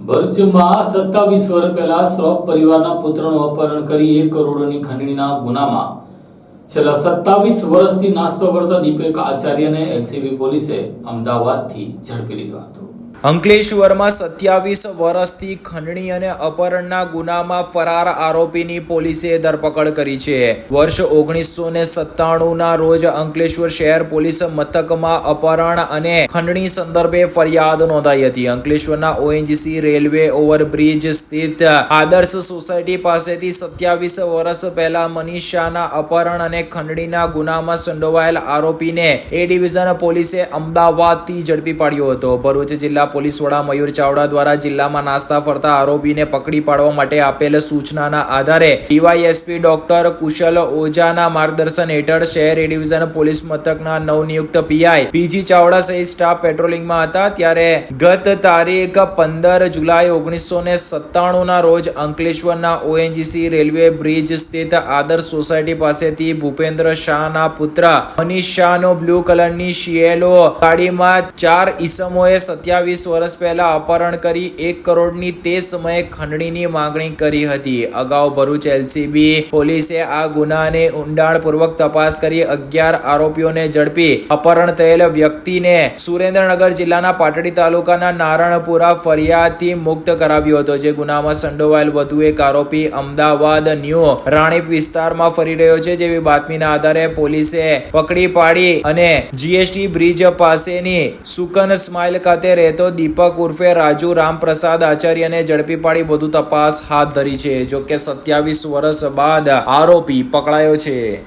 ભરૂચમાં સત્તાવીસ વર્ષ પહેલા શ્રોફ પરિવારના પુત્રનું અપહરણ કરી એક કરોડની ખંડણીના ગુનામાં. છેલ્લા સત્તાવીસ વર્ષથી નાસ્તો કરતા દીપક આચાર્યને એલસીબી પોલીસે અમદાવાદથી ઝડપી લીધો હતો. અંકલેશ્વરમાં સત્યાવીસ વર્ષથી ખંડણી અને અપહરણના ગુનામાં ફરાર આરોપીની પોલીસે ધરપકડ કરી છે. વર્ષ ઓગણીસો ને સત્તાણુંના રોજ અંકલેશ્વર શહેર પોલીસ મથકમાં અપહરણ અને ખંડણી સંદર્ભે ફરિયાદ નોંધાઈ હતી. અંકલેશ્વરના ઓએનજીસી રેલવે ઓવરબ્રિજ સ્થિત આદર્શ સોસાયટી પાસેથી સત્યાવીસ વર્ષ પહેલા મનીષાના અપહરણ અને ખંડણીના ગુનામાં સંડોવાયેલ આરોપીને એ ડિવિઝન પોલીસે અમદાવાદથી ઝડપી પાડ્યો હતો. ભરૂચ જિલ્લા પોલીસ વડા મયુર ચાવડા દ્વારા જિલ્લામાં નાસ્તા ફરતા આરોપીને પકડી પાડવા માટે આપેલ સૂચનાના આધારે ડીવાયએસપી ડોક્ટર કુશલ ઓઝાના માર્ગદર્શન હેઠળ શહેર ડિવિઝન પોલીસ મથકના નવનિયુક્ત પીઆઈ પીજી ચાવડા સહિત સ્ટાફ પેટ્રોલિંગમાં હતા. ત્યારે ગત તારીખ પંદર જુલાઈ ઓગણીસો ને સત્તાણું રોજ અંકલેશ્વરના ઓએનજીસી રેલવે બ્રિજ સ્થિત આદર્શ સોસાયટી પાસેથી ભૂપેન્દ્ર શાહના પુત્ર મનીષ શાહનો બ્લુ કલરની શિયેલો ગાડીમાં ચાર ઈસમોએ સત્યાવીસ વર્ષ પહેલા અપહરણ કરી એક કરોડની તે સમયે ખંડણીની માંગણી કરી હતી. અગાઉ ભરૂચ એલસીબી પોલીસે આ ગુનાને ઊંડાણપૂર્વક તપાસ કરી અગિયાર આરોપીઓને ઝડપી અપહરણ થયેલ વ્યક્તિને સુરેન્દ્રનગર જિલ્લાના પાટડી તાલુકાના નારણપુરા ફરિયાદથી મુક્ત કરાવ્યો હતો. જે ગુનામાં સંડોવાયેલ વધુ એક આરોપી અમદાવાદ ન્યૂ રાણીપ વિસ્તારમાં ફરી રહ્યો છે. જેવી બાતમીના આધારે પોલીસે પકડી પાડી અને જીએસટી બ્રિજ પાસેની સુકન સ્માઇલ ખાતે રહેતો દીપક ઉર્ફે રાજુ રામપ્રસાદ આચાર્યને ઝડપી પાડી વધુ તપાસ હાથ ધરી છે જો કે સત્યાવીસ વર્ષ બાદ આરોપી પકડાયો છે.